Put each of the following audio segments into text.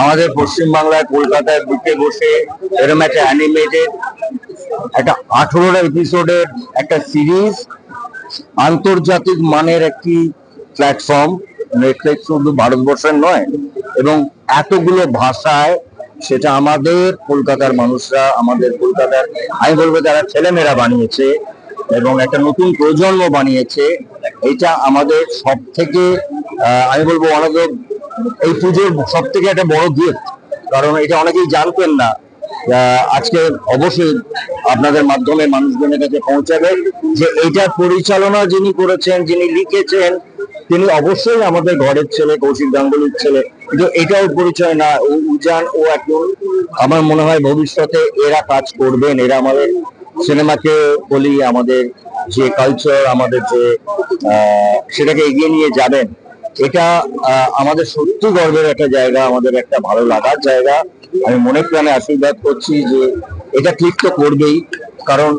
আমাদের পশ্চিমবাংলায় কলকাতায় বুকে বসে এরকম একটা অ্যানিমেটেড একটা আঠেরোটা এপিসোডের একটা সিরিজ আন্তর্জাতিক মানের একটি প্ল্যাটফর্ম নেটফ্লিক্স শুধু ভারতবর্ষের নয়, এবং এতগুলো ভাষায় সেটা আমাদের কলকাতার মানুষরা, আমাদের কলকাতার, আমি বলব যারা ছেলেমেয়েরা বানিয়েছে এবং একটা নতুন প্রজন্ম বানিয়েছে, এটা আমাদের সব থেকে আমি বলব অনেক এই পুজোর সব থেকে একটা বড় গিফট কারণ এটা অনেকেই জানতেন না। আজকে অবশ্যই আপনাদের মাধ্যমে মানুষজনের কাছে পৌঁছাবে যে এটার পরিচালনা যিনি করেছেন, যিনি লিখেছেন, তিনি অবশ্যই আমাদের ঘরের ছেলে, কৌশিক গাঙ্গুলির ছেলে। কিন্তু এটাও পরিচয় না উজান, ও একজন। আমার মনে হয় ভবিষ্যতে এরা কাজ করবেন, এরা আমাদের সিনেমাকে বলি আমাদের যে কালচার আমাদের যে সেটাকে এগিয়ে নিয়ে যাবেন। এটা আমাদের সত্যি গর্বের একটা জায়গা, আমাদের একটা ভালো লাগার জায়গা। আমি মনে প্রাণে আশীর্বাদ করছি যে এটা ক্লিক তো করবেই, কারণ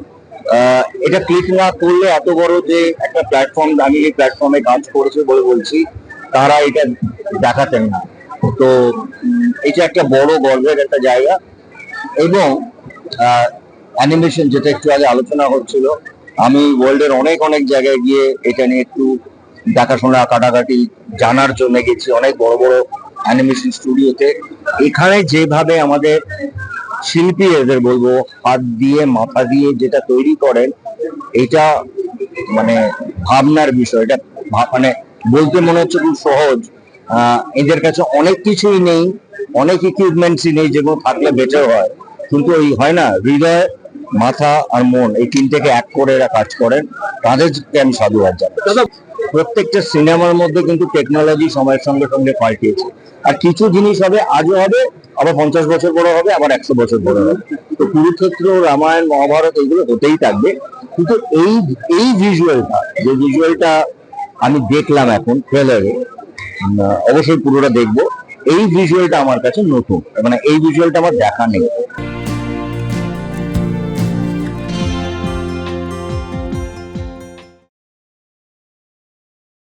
এটা ক্লিক না করলে এত বড় যে একটা প্ল্যাটফর্ম এই প্ল্যাটফর্মে কাজ করেছে বলে বলছি, তারা এটা দেখাতেন না। তো এটা একটা বড় গর্বের একটা জায়গা। এবং অ্যানিমেশন যেটা একটু আগে আলোচনা হচ্ছিল, আমি ওয়ার্ল্ডের অনেক অনেক জায়গায় গিয়ে এটা নিয়ে একটু দেখাশোনা, কাটাকাটি, জানার জন্য গেছি। অনেক বড় বড় অ্যানিমেশন স্টুডিওতে এখানে যেভাবে আমাদের শিল্পী এদের বলব, হাত দিয়ে, মাথা দিয়ে যেটা তৈরি করেন, এটা মানে ভাবনার বিষয়। এটা মানে বলতে মনে হচ্ছে খুব সহজ। এদের কাছে অনেক কিছুই নেই, অনেক ইকুইপমেন্টসই নেই যেগুলো থাকলে বেটার হয়। কিন্তু ওই হয় না, হৃদয়, মাথা আর মন এই তিনটেকে এক করে এরা কাজ করেন। তাদেরকে আমি সাধুবাদ জানাই প্রত্যেকটা সিনেমার মধ্যে কিন্তু টেকনোলজি সময়ের সঙ্গে সঙ্গে পাল্টিয়েছে। আর কিছু জিনিস হবে, আজও হবে, আবার পঞ্চাশ বছর পরে হবে, আবার একশো বছর পরে হবে। তো কুরুক্ষেত্র, রামায়ণ, মহাভারত এইগুলো হতেই থাকবে। কিন্তু এই এই ভিজুয়ালটা যে ভিজুয়ালটা আমি দেখলাম এখন ট্রেলারে অবশ্যই পুরোটা দেখব। এই ভিজুয়ালটা আমার কাছে নতুন। মানে এই ভিজুয়ালটা আমার দেখা নেই।